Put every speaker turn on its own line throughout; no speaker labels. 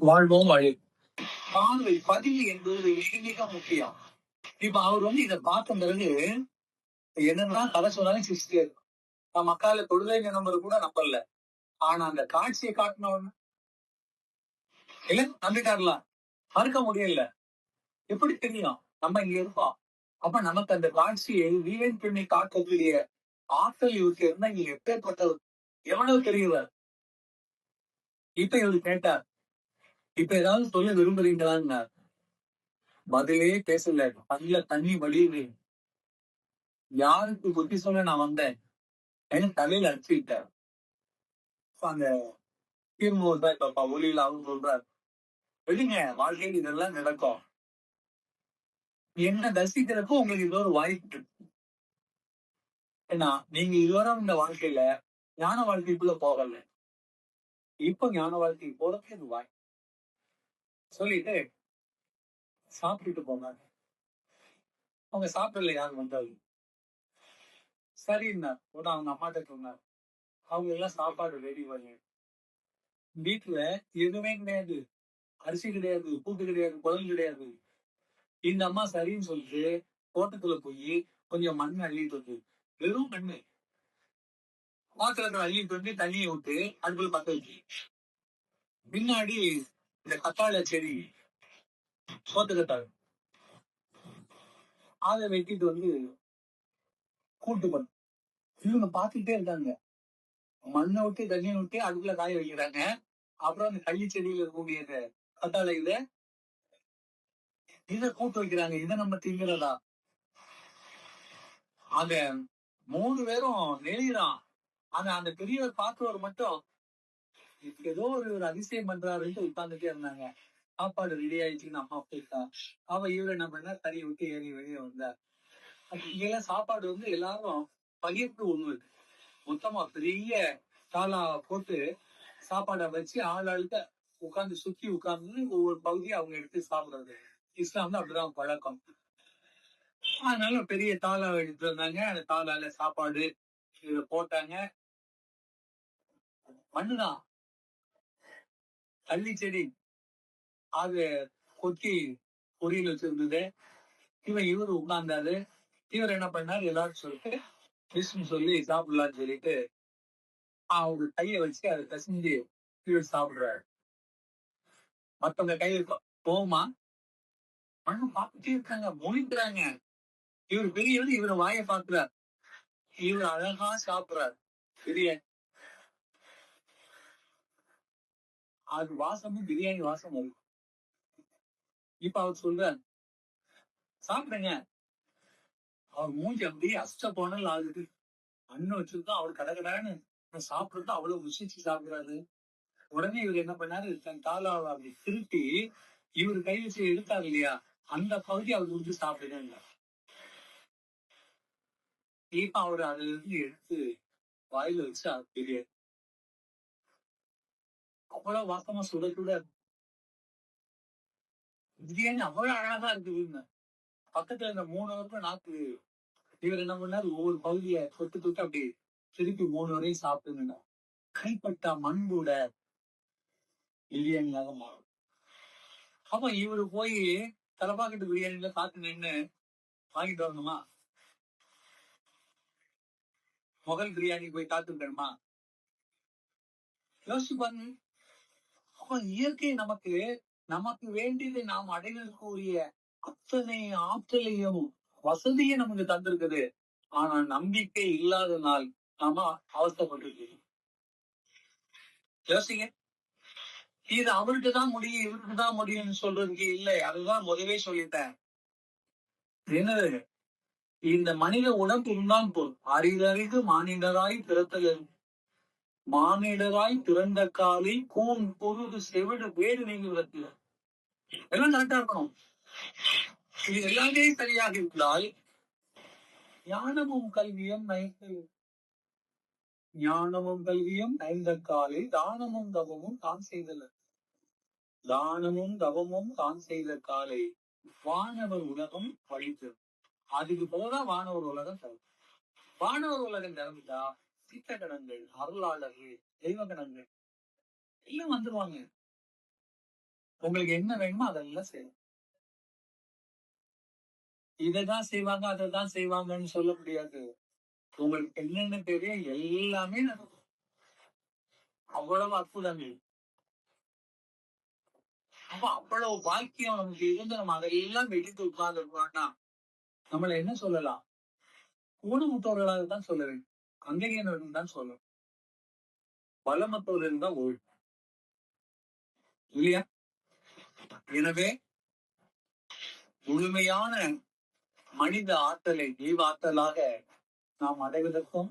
வாழ்வோம் வழி. பார்வை பதிவு என்பது மிக மிக முக்கியம். இப்ப அவர் வந்து இதை பார்த்த பிறகு என்னன்னா கதை சொன்னாலும் சிரிச்சுட்டே இருக்கும். நான் மக்கால தொழுகை நம்பர் கூட நம்பல. ஆனா அந்த காட்சியை காட்டினவன இல்ல நம்பிட்டார்ல. மறுக்க முடியல. எப்படி தெரியும்? நம்ம இங்க இருக்கோம். அப்ப நமக்கு அந்த காட்சியை வீண் பெண்ணை காக்கக்கூடிய ஆற்றல் இவருக்கு இருந்தா இங்க எப்பேற்பட்டவர்? எவ்வளவு தெரியுவார். இப்ப இவர் கேட்டார் இப்ப ஏதாவது சொல்ல விரும்புறீங்களான்னு பதிலே பேசல. கண்ணுல தண்ணி வழியுது. யாருக்கு புத்தி சொல்ல நான் வந்தேன். எனக்கு தலையில அடிச்சுக்கிட்டேன். அந்த தீர்மூர் தான் இப்ப ஒளியில அவங்க சொல்றாரு விடுங்க வாழ்க்கையில் இதெல்லாம் நடக்கும். என்ன தரிசிக்கிறப்போ உங்களுக்கு இது ஒரு வாய்ப்பு. ஏன்னா நீங்க இதுவரை இந்த வாழ்க்கையில ஞான வாழ்க்கைக்குள்ள போகல. இப்ப ஞான வாழ்க்கை போறதுக்கு இது வாய் சொல்லிட்டு சாப்பிட்டுட்டு போனாங்க. அவங்க சாப்பிடல யார் வந்தாங்க சரின்னார் ஒரு அவங்க அம்மாட்ட சொன்னார். அவங்க எல்லாம் சாப்பாடு ரெடி பண்ணி வீட்டுல எதுவுமே கிடையாது. அரிசி கிடையாது கூட்டு கிடையாது குழம்பு கிடையாது. இந்த அம்மா சரின்னு சொல்லிட்டு தோட்டத்துல போய் கொஞ்சம் மண் அள்ளிட்டு வந்து வெறும் மண்ணு. பாத்திரத்துல அள்ளிட்டு வந்து தண்ணியை விட்டு அதுக்குள்ள பத்த வச்சு பின்னாடி இந்த கத்தாழை செடி சோத்து கத்தாழை அதை வெட்டிட்டு வந்து கூட்டு பண்ணு. இவங்க பார்த்துக்கிட்டே இருக்காங்க. மண்ணை விட்டு தண்ணியை விட்டு அதுக்குள்ள காய வைக்கிறாங்க. அப்புறம் அந்த கள்ளி செடியில இருக்கக்கூடிய இந்த கத்தாழை இத இதை கூட்டு வைக்கிறாங்க. இதை நம்ம திங்கிறதா? அந்த மூணு பேரும் நெளிகிறான் ஆனா அந்த பெரியவர் பார்த்தவர் மட்டும் ஏதோ ஒரு ஒரு அதிசயம் பண்றாருன்ட்டு உட்கார்ந்துட்டே இருந்தாங்க. சாப்பாடு ரெடி ஆயிடுச்சுன்னு அம்மா போயிட்டா. அவ இவரு என்ன பண்ணா தறியை விட்டு ஏறி வெளியே வந்தார் இங்கெல்லாம் சாப்பாடு வந்து எல்லாரும் பகிர்ந்து இருக்கு மொத்தமா பெரிய தாளா போட்டு சாப்பாடை வச்சு ஆள் ஆளுக்க உட்கார்ந்து சுத்தி உட்கார்ந்து ஒவ்வொரு பகுதியை அவங்க எடுத்து சாப்பிடுறது. இஸ்லாம்ல அப்படிதான் பழக்கம். அதனால பெரிய தாளா எடுத்து வந்தாங்க. அந்த தாளால சாப்பாடு போட்டாங்க. மண்ணுதான். கள்ளி செடி அது கொத்தி பொரியல் வச்சிருந்தது. இவன் இவரு உட்கார்ந்தாரு. இவர் என்ன பண்ணாரு? எல்லாரும் சொல்லிட்டு விஷ்ணு சொல்லி சாப்பிடலாம்னு சொல்லிட்டு அவங்க கைய வச்சு அதை கசிஞ்சு இவர் சாப்பிடுறாரு. மத்தவங்க கையில போமா போகுமா? மண்ணு பார்த்துட்டே இருக்காங்க மொழிக்கிறாங்க. இவர் பெரியவர் இவர் வாயை பாக்குறார் இவர் அழகா சாப்பிடுறார். பெரிய அது வாசமும் பிரியாணி வாசம் வரும் இப்ப அவர் சொல்றார் சாப்பிடுங்க. அவர் மூஞ்சி அப்படியே அஷ்ட போனல் ஆகுது. அண்ணன் வச்சிருந்தா அவர் கடகடான்னு சாப்பிடுறது அவ்வளவு ருசிச்சு சாப்பிடுறாரு. உடனே இவர் என்ன பண்ணாரு? தன் தாளாவை அப்படி திருட்டி இவர் கை வச்சு எடுத்தார் இல்லையா? அந்த பகுதி அவர் உறிஞ்சு சாப்பிடுங்க இப்ப அவர் அதுல இருந்து எடுத்து வாயில வச்சு அது பெரிய அவ்வளவு வாசமா சுட சுட பிரியாணி அவ்வளவு அழகா இருக்குதுன்னு பக்கத்துல இந்த மூணு வரைக்கும் நாக்கு இவர் என்ன பண்ணாரு ஒவ்வொரு பகுதியை தொட்டு தொட்டு அப்படி திருப்பி மூணு வரையும் சாப்பிட்டுங்க கைப்பட்ட மண்போட கூட பிரியாணியாக மாறும் அப்ப இவரு போய் தலைப்பாக்கட்டு பிரியாணில காத்து நின்னு வாங்கிட்டு வரணுமா முகல் பிரியாணி போய் காத்துக்கணுமா யோசிச்சு பாருங்க அப்ப இயற்கை நமக்கு நமக்கு வேண்டியதை நாம் அடைவதற்குரிய அத்தனை ஆற்றலையும் வசதியை நமக்கு தந்திருக்குது. ஆனா நம்பிக்கை இல்லாதனால் நாம அவசப்பட்டிருக்கிறோம் யோசிங்க. இது அவருக்கு தான் முடியும் இவருக்கு தான் முடியும்னு சொல்றதுக்கு இல்லை. அதுதான் முதவே சொல்லிட்டேன். என்னது? இந்த மனித உடம்பு இருந்தான் போல் அரிதறிது மானிடராய் பிறத்தல் மானிடராய் பிறந்த காலை கூன் பொருது செவிடு வேடு நீங்குவதற்கு எல்லாம் கரெக்டா இருக்கணும்? இது எல்லாமே சரியாக இருந்தால் ஞானமும் கல்வியும் ஞானமும் கல்வியும் நைந்த காலை தானமும் தவமும் தான் செய்தல. தானமும் தவமும் தான் செய்த காலை வானவர் உலகம் வழித்தது. அதுக்கு போதான் வானவர் உலகம் தரும். வானவர் உலகம் திறந்துட்டா சித்த கணங்கள் அருளாளர்கள் தெய்வ கணங்கள் எல்லாம் வந்துருவாங்க. உங்களுக்கு என்ன வேணுமோ அதெல்லாம் செய்யும் இதைதான் செய்வாங்க அதைதான் செய்வாங்கன்னு சொல்ல முடியாது. உங்களுக்கு என்னென்ன தெரியும் எல்லாமே நடக்கும். அவ்வளவு அற்புதங்கள். அப்ப அவ்வளவு பாக்கியம் நமக்கு இருந்து நம்ம அதையெல்லாம் வெடித்து உட்கார்ந்து இருக்கோம்னா நம்மள என்ன சொல்லலாம்? ஊனமுத்தவர்களாக தான் சொல்ல வேண்டும். அங்கீகரம் தான் சொல்லணும். பலமத்தவர்கள் தான் ஓய் இல்லையா? எனவே முழுமையான மனித ஆற்றலை ஜீவாற்றலாக நாம் அடைவதற்கும்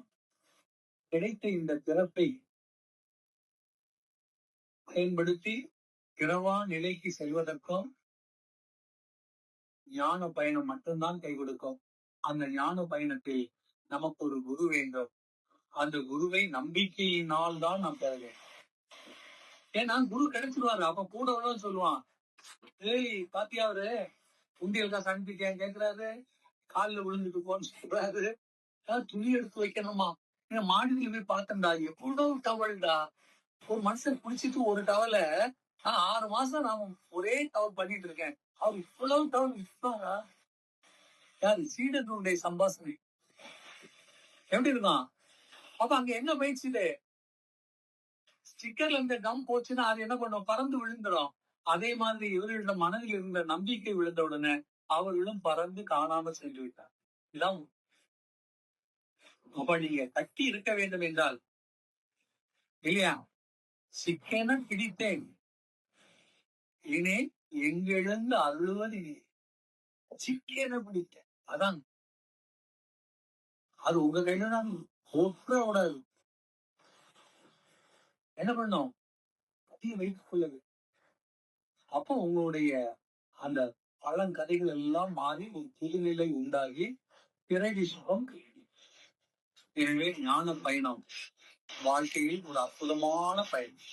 கிடைத்த இந்த பிறப்பை பயன்படுத்தி பிறவா நிலைக்கு செல்வதற்கும் ஞான பயணம் மட்டும்தான் கை கொடுக்கும். அந்த ஞான பயணத்தில் நமக்கு ஒரு குரு வேண்டும். அந்த குருவை நம்பிக்கையினால் தான் நாம் பெற வேண்டும். ஏன்னா குரு கிடைச்சிருவாரு. அப்ப கூட சொல்லுவான் ஏய் பாத்தியா அவரு? உண்டியல் காசு கேக்குறாரு. காலில் விழுந்துட்டு போன்னு சொல்றாரு. துணி எடுத்து வைக்கணுமா? ஏன் மாடியில் போய் பார்த்தேன்டா. எவ்வளவு டவல்டா ஒரு மனுஷன் குளிச்சுட்டு ஒரு டவலை நான் ஆறு மாசம் நான் ஒரே டவல் பண்ணிட்டு இருக்கேன். அவர் இவ்வளவு டவல் விற்பாரா? யாரு? சீடனுடைய சம்பாசனை எப்படி இருக்கான் அப்ப அங்க என்ன பயிற்சியில ஸ்டிக்கர்ல இருந்து கம் போச்சுன்னா அது என்ன பண்ணும்? பறந்து விழுந்துடும் அதே மாதிரி இவர்களோட மனதில் இருந்த நம்பிக்கை விழுந்த உடனே அவர்களும் பறந்து காணாமல் சென்று விட்டார் இதான் அப்ப நீங்க கட்டி இருக்க வேண்டும் என்றால் இல்லையா? சிக்கேன பிடித்தேன். இனே எங்கெழுந்து அருள்வது நீ? சிக்கன பிடித்தேன். அதான். அது உங்க கையில தான் கூடாது என்ன பண்ணும் கட்டியை வைத்துக் கொள்ளது அப்போ உங்களுடைய அந்த பழங்கதைகள் எல்லாம் மாறி ஒரு புதுநிலை உண்டாகி பிறகு சுகம் எனவே ஞான பயணம் வாழ்க்கையில் ஒரு அற்புதமான பயணம்.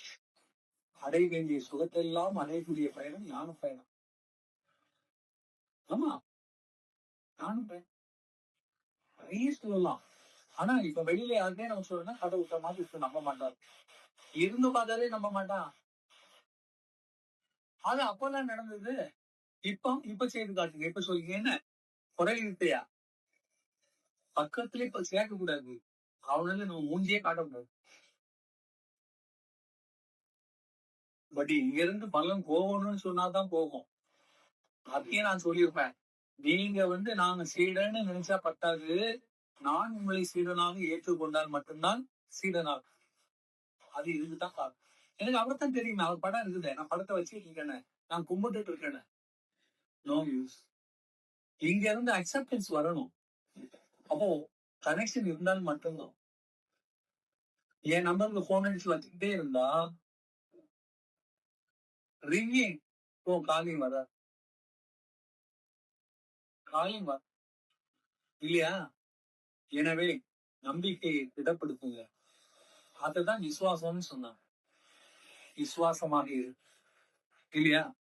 அடைய வேண்டிய சுகத்தெல்லாம் அடையக்கூடிய பயணம் ஞான பயணம். ஆமா. ஞான பயணம். நிறைய சொல்லலாம். ஆனா இப்ப வெளியில யாருமே நம்ம சொல்லணும் கடை விட்ட மாதிரி இப்ப நம்ப மாட்டாரு இருந்து பார்த்தாலே நம்ப மாட்டான். அது அப்பெல்லாம் நடந்தது இப்ப இப்ப செய்து காட்டுங்க. இப்ப சொல்லுங்க என்ன? குறை இருக்கையா? பக்கத்துல இப்ப சேர்க்க கூடாது அவனால நம்ம மூஞ்சியே காட்ட கூடாது பட் இங்க இருந்து பலன் போகணும்னு சொன்னாதான் போகும். அதையும் நான் சொல்லியிருப்பேன். நீங்க வந்து நாங்க சீடன்னு நினைச்சா பத்தாது. நான் உங்களை சீடனாக ஏற்றுக்கொண்டால் மட்டும்தான் சீடனாக. அது இதுதான் காரணம் எனக்கு அவர்தான் தெரியும் அவர் படம் இருக்குது. நான் படத்தை வச்சு இருக்கேன் நான் கும்பிட்டுட்டு இருக்கேன் நோ யூஸ் இங்க இருந்து அக்செப்டன்ஸ் வரணும். அப்போ கனெக்ஷன் இருந்தால் மட்டும்தான். என் நம்பருக்கு போன் அடிச்சு வச்சுக்கிட்டே இருந்தா ரிங்கிங் ஓ காலிங் வர காலிங் வர இல்லையா? எனவே நம்பிக்கையை திடப்படுத்துங்க. அதுதான் விசுவாசம்னு சொன்னாங்க. விசுவாசமாக இரு. இல்லையா?